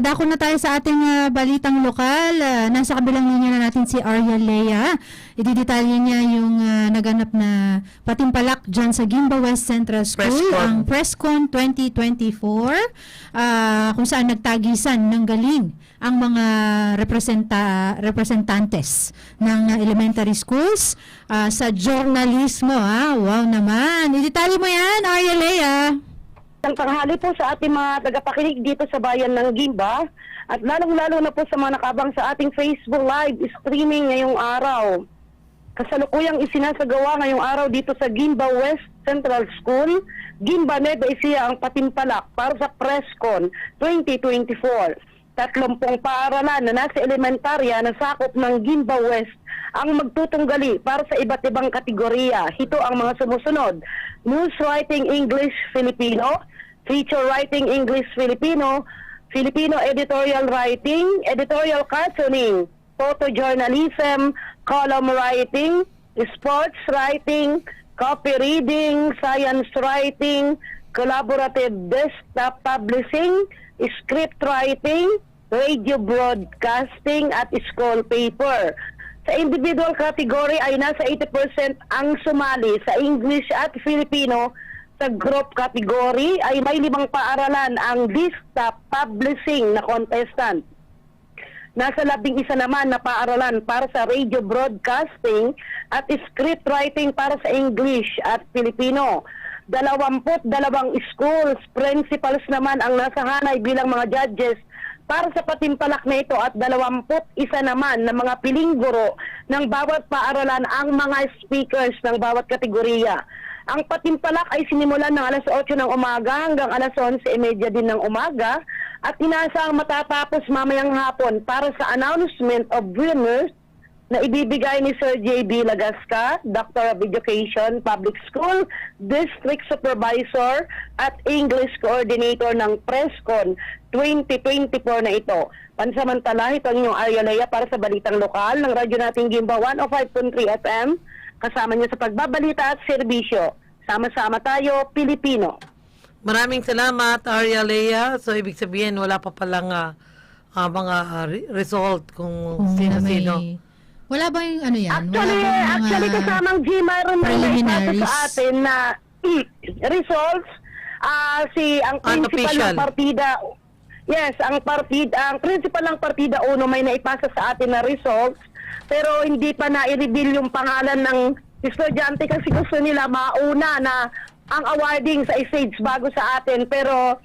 dako na tayo sa ating ah, balitang lokal. Ah, nasa kabilang linya na natin si Arya Lea. Ididetalye niya yung ah, naganap na patimpalak dyan sa Gimba West Central School, Presscon. ang Presscon 2024, ah, kung saan nagtagisan ng galing ang mga representa representantes ng ah, elementary schools ah, sa journalismo. Ah. Wow naman. Ididetalye mo yan, Arya Lea. Ang tanghali po sa ating mga tagapakinig dito sa bayan ng Gimba at lalong-lalo na po sa mga nakabang sa ating Facebook Live streaming ngayong araw. Kasalukuyang isinasagawa ngayong araw dito sa Gimba West Central School, Gimba Nueva Ecija ang patimpalak para sa Presscon 2024. Tatlumpong paaralan na nasa elementarya na sakop ng Gimba West ang magtutunggali para sa iba't ibang kategorya. Ito ang mga sumusunod. News Writing English Filipino, Feature Writing English Filipino, Filipino Editorial Writing, Editorial Cartooning, Photojournalism, Column Writing, Sports Writing, Copy Reading, Science Writing, Collaborative Desktop Publishing, Script Writing, Radio Broadcasting at School Paper. Sa individual category ay nasa 80% ang sumali sa English at Filipino. Sa group category ay may limang paaralan ang Desktop Publishing na contestant. Nasa labing isa naman na paaralan para sa radio broadcasting at script writing para sa English at Filipino. Dalawamput dalawang schools, principals naman ang nasa hanay bilang mga judges para sa patimpalak na ito at dalawamput isa naman na mga piling guro ng bawat paaralan ang mga speakers ng bawat kategorya. Ang patimpalak ay sinimulan ng alas 8 ng umaga hanggang alas 11.30 din ng umaga at inaasang matatapos mamayang hapon para sa announcement of winners na ibibigay ni Sir J.B. Lagasca, Doctor of Education, Public School, District Supervisor at English Coordinator ng Prescon 2024 na ito. Pansamantala, ito ang inyong Arya Lea para sa Balitang Lokal ng radyo nating Gimba 105.3 FM. Kasama niyo sa pagbabalita at serbisyo. Sama-sama tayo, Pilipino. Maraming salamat, Arya Lea. So, ibig sabihin, wala pa palang ah, ah, mga re- result kung may- sino-sino. Wala ba yung ano yan? Actually, Wala bang actually kasamang G, mayroon na preliminaries? sa atin na results. Ah, si ang principal ng partida, yes, ang partida, ang principal ng partida uno may naipasa sa atin na results, pero hindi pa na i-reveal yung pangalan ng estudyante kasi gusto nila mauna na ang awarding sa stage bago sa atin. Pero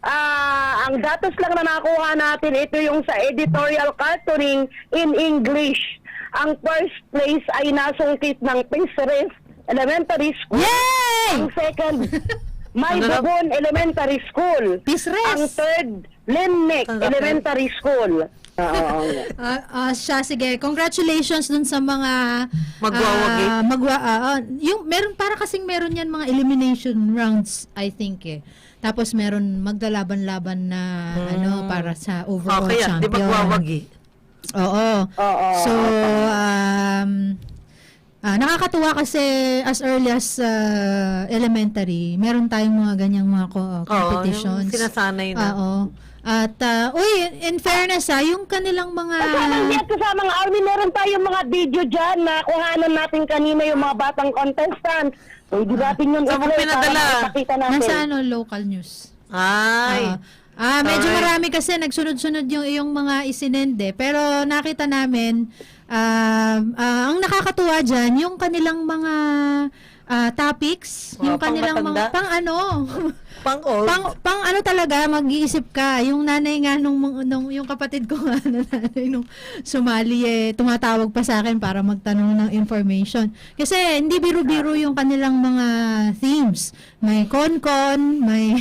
Ah, ang datos lang na nakuha natin, ito yung sa editorial cartooning in English. Ang first place ay nasungkit ng Pinseres Elementary School. Yay! Ang second, May Ano? Bugon Elementary School. Pisres! Ang third, lapit. Elementary School. Oo. Ah, ah, siya, sige. Congratulations dun sa mga Magwawagi. ah, magwa, ah, ah, yung meron para kasing meron yan mga elimination rounds, I think eh. Tapos meron magdalaban-laban na ano para sa overall Hmm. Okay. Di champion. ba wawagi? Oo. Oo. So, um, ah, nakakatuwa kasi as early as ah, elementary, meron tayong mga ganyang mga co- Oo, competitions. yung sinasanay na. Oo. At, ah, uy, in fairness ah, yung kanilang mga... Kasamang Jet, kasamang Army, meron tayong mga video dyan na kuhanan natin kanina yung mga batang contestants. Pwede natin yun Saan mo pinadala? Nasa ano, local news. Ay. Oo. Ah, medyo Alright. marami kasi nagsunod-sunod yung iyong mga isinende. Pero nakita namin, um, ah, ang nakakatuwa dyan, yung kanilang mga ah, topics, Mga yung kanilang mga, pangmatanda? pang ano, Pang old. pang, pang ano talaga, mag-iisip ka. Yung nanay nga nung, nung yung kapatid ko nga na nanay nung sumali eh, tumatawag pa sa akin para magtanong ng information. Kasi hindi biro-biro yung kanilang mga themes. May con-con, may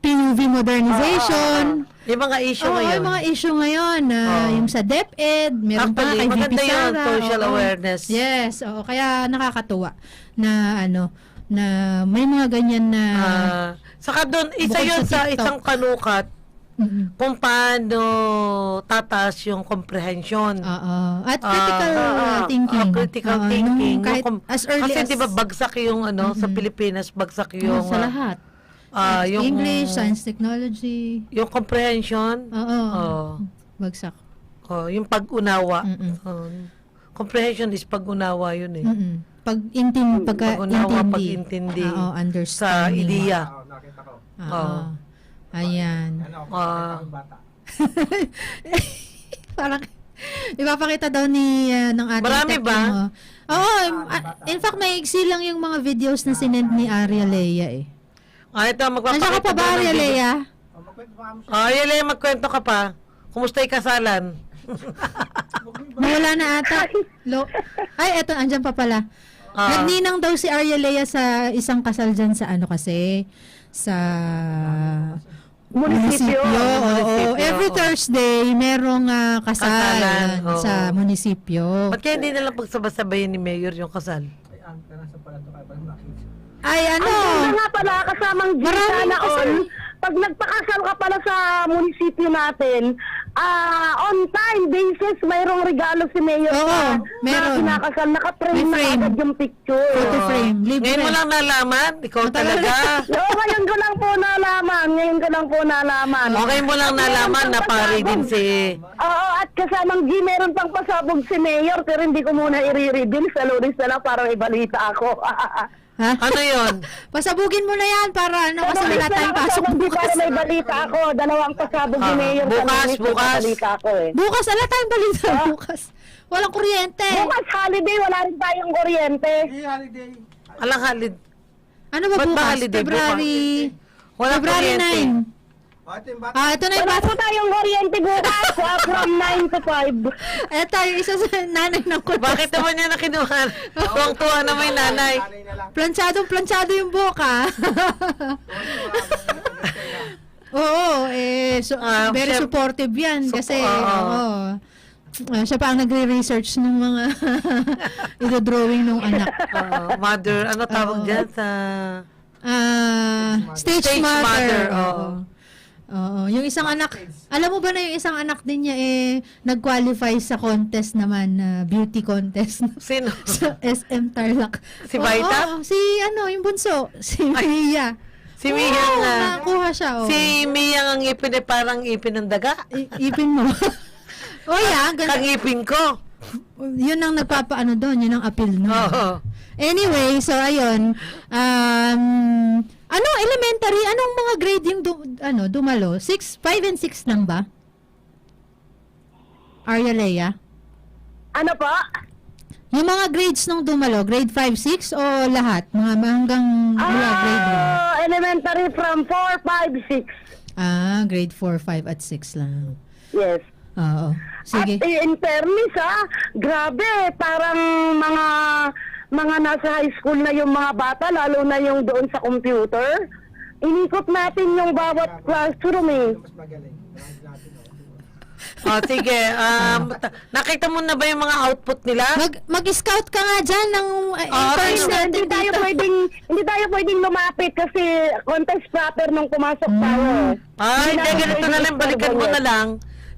PUV modernization. yung mga issue Oo, ngayon. yung mga issue ngayon. na Oo. Yung sa DepEd, meron pa Actually, kay VP maganda yun, Sara. social oo. awareness. Yes, oo. Kaya nakakatuwa na ano, na may mga ganyan na... Ah, saka doon, isa Bukod yun sa sa TikTok. isang kanukat Mm-mm. kung paano tatas yung comprehension. Oo. At critical Ah, uh, thinking. Ah, critical Oo, thinking. nung kahit Yung com- as early Kasi as... di ba bagsak yung ano, sa. Pilipinas, bagsak Oo, yung sa ah, lahat. Ah, yung English, science, technology. yung comprehension, Oo. Oo. Bagsak. oh, yung pag-unawa. Mm-mm. Oh, comprehension is pag-unawa yun eh. Mm-mm. Pag intin pagka Pag-unawa, intindi. pag-intindi Oo, sa understanding. ideya. Oo, nakita ko. Oo. Oo. Ayan. Ano, Ah. uh, bata. Parang ipapakita daw ni ah, ng ating Marami tech ba? team, oh. Oo, ah, in fact may iksi lang yung mga videos na sinend ni Aria Leia eh. Ah, ito, magpapakita Nandiyan ka pa ba, Aria video. Leia? Oh, magkwento pa kami siya. Ah, Aria Lea, magkwento ka pa. Kumusta yung kasalan? Nawala na ata. Lo Ay, eto, andyan pa pala. Ah. Nagninang daw si Arya Lea sa isang kasal dyan sa ano kasi, sa Munisipyo. Oo, Munisipyo, Every oo. Thursday, merong ah, kasal Kasalan, oo. sa munisipyo. Ba't kaya hindi nalang pagsabasabayin ni Mayor yung kasal? Ay, ang nasa pala to kay Bang Nakis. Ay, ano? Ano nga pala, kasamang G Maraming sana kasal. all, pag nagpakasal ka pala sa munisipyo natin, ah on time basis, mayroong regalo si Mayor Oo, na, meron. na kinakasal, nakaprame May na frame. agad yung picture. Photo frame. Libre. Ngayon mo lang nalaman? Ikaw talaga? Oo, ngayon ko lang po nalaman. Ngayon ko lang po nalaman. Okay mo lang nalaman na pare din si... Oo, at kasamang G, meron pang pasabog si Mayor, pero hindi ko muna i-reveal sa lunes na lang parang ibalita ako. Ha? Ano yon? Pasabugin mo na yan para ano kasi wala tayong pasok bukas. Para may balita ako. Dalawang pasabog ni Ah, Mayor bukas, bukas. balita ako eh. Bukas, wala tayong balita Ah. bukas. Walang kuryente. Bukas holiday, wala rin tayong kuryente. Hey, holiday. Alang halid. Ano ba Ba't ba bukas? holiday February... Wala February kuryente. 9. Ah, ito na yung Wala bata. po tayong kuryente bukas ah, from 9 to 5. Ito yung isa sa nanay ng kutas. Bakit naman niya nakinuha? Tuwang-tuwa naman yung nanay. Na. Planchadong planchado yung buhok ah. Oo, eh, so, Ah, very siya- supportive yan. Kasi, oo. oo. Ah, siya pa ang nagre-research ng mga ito-drawing ng anak. Ah, mother, ano tawag Oo. dyan sa... Ah, stage, Stage mother. mother, oo. Oo. Yung isang anak, alam mo ba na yung isang anak din niya eh nag-qualify sa contest naman, na beauty contest Sino? sa SM Tarlac. Si Oo, Baita? oo, si ano, yung bunso, si Mia. Si Mia Oo, nga. Nakakuha siya, oh. Si Mia ang ngipin eh, parang ngipin ng daga. I- ipin mo. oh yeah, ganda. Kangipin ko. Yun ang nagpapaano doon, yun ang appeal no. Oo. Anyway, so ayun, um, ano, elementary, anong mga grade yung du- ano, dumalo? 6, 5 and 6 lang ba? Arya Lea? Ano po? Yung mga grades nung dumalo, grade 5, 6 o lahat? Mga hanggang mula grade 1? Ah, elementary from 4, 5, 6. Ah, grade 4, 5 at 6 lang. Yes. Oo. Sige. At in fairness ah, grabe, parang mga mga nasa high school na yung mga bata, lalo na yung doon sa computer. Inikot natin yung bawat classroom eh. Natin, oh. Sige. Um, ta- nakita mo na ba yung mga output nila? Mag, mag-scout ka nga dyan ng uh, Ah, interns sige. natin Hindi tayo dito. pwedeng hindi tayo pwedeng lumapit kasi contest proper nung pumasok tayo. Ah, hindi, ganito na lang. Balikan mo na lang.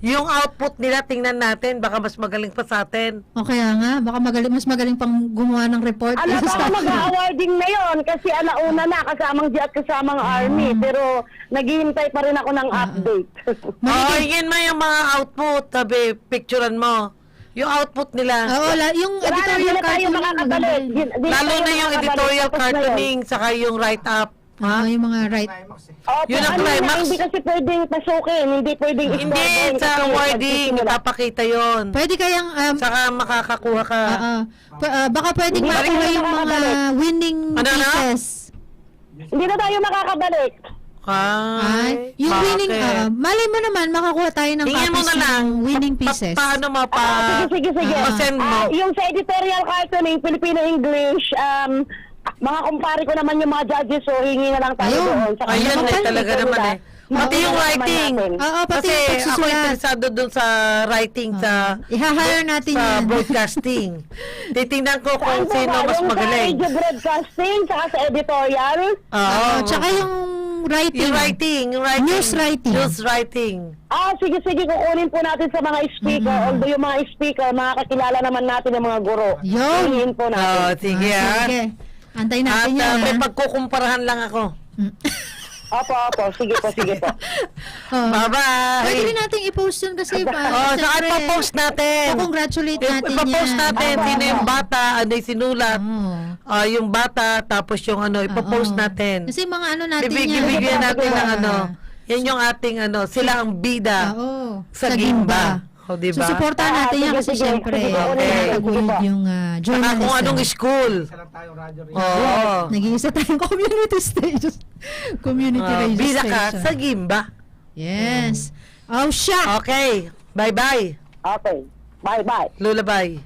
Yung output nila, tingnan natin. Baka mas magaling pa sa atin. O kaya nga, baka magaling, mas magaling pang gumawa ng report. Alam ko mag-awarding na yon kasi alauna na kasamang G at kasamang Army pero naghihintay pa rin ako ng update. Oh, Makikin- yun mo yung mga output. Sabi, picturean mo. Yung output nila. Oo, la, yung Wala na, editorial hindi na tayo cartooning. makakabalik. maganda yun. Hindi na Lalo tayo na yung makakabalik. editorial Tapos na yun. cartooning, saka yung write-up. Oo, yung mga right. Opo, Yun ang ano na, climax. Hindi kasi pwedeng pasukin, hindi pwedeng Hindi, istorbohin sa kasi awarding, nagsisimula. ipapakita yon. Pwede kayang, um, Saka makakakuha ka. oo, pa- ah, baka pwedeng Hindi makuha yung mga winning Ano na? pieces. Hindi na tayo makakabalik. Ay, Ay, yung bakit? winning, ah, malay mo naman, makakuha tayo ng Tingin mo copies na lang. ng winning pa- pa- pieces. paano mo pa... Ah, sige, sige, sige. Ah, send mo. Ah, yung sa editorial cartooning, Filipino-English, um, mga kumpare ko naman yung mga judges, so hingi na lang tayo Ayun. doon. Saka Ayun yung eh, mga talaga speaker naman nila, eh. Pati yung mauna naman writing. natin. Oo, pati Kasi yung ako pagsusulat. interesado dun sa writing sa I-hire natin sa yan. broadcasting. Titingnan ko kung Saan ba sino ba? mas Yung magaling. sa radio broadcasting, saka sa editorial. Oo. Oo, tsaka yung writing. yung writing, yung writing. News writing. News writing. Ah, sige, sige, kukunin po natin sa mga speaker. Although yung mga speaker, makakakilala naman natin ng mga guro. Yun. Hingin po Oo, natin. sige Ah, ah. Sige. Antay At natin yan. uh, may ah. pagkukumparahan lang ako. Opo, opo. Sige po, sige po. Oh. Bye-bye! Pwede rin natin i-post yun kasi pa. Oh, saka ipapost natin. congratulate natin Ipapost yan. natin Opo, sino yung bata, ano yung sinulat. Oh. Ah, yung bata, tapos yung ano, ipapost Oo. natin. Kasi mga ano natin yan. bibigyan natin ng Ah. ano. Yan yung ating ano, sila ang bida. Oo. Sa Gimba. O, diba? So, supportahan natin Ah, yan kasi syempre, po, okay. yung uh, Saka journalism. kung anong school. Rin. Oo. Nag-iisa tayong community station. community Ah, radio bida ka station. sa Gimba. Yes. Oh, siya! Okay. Bye-bye. Okay. Bye-bye. Lullaby.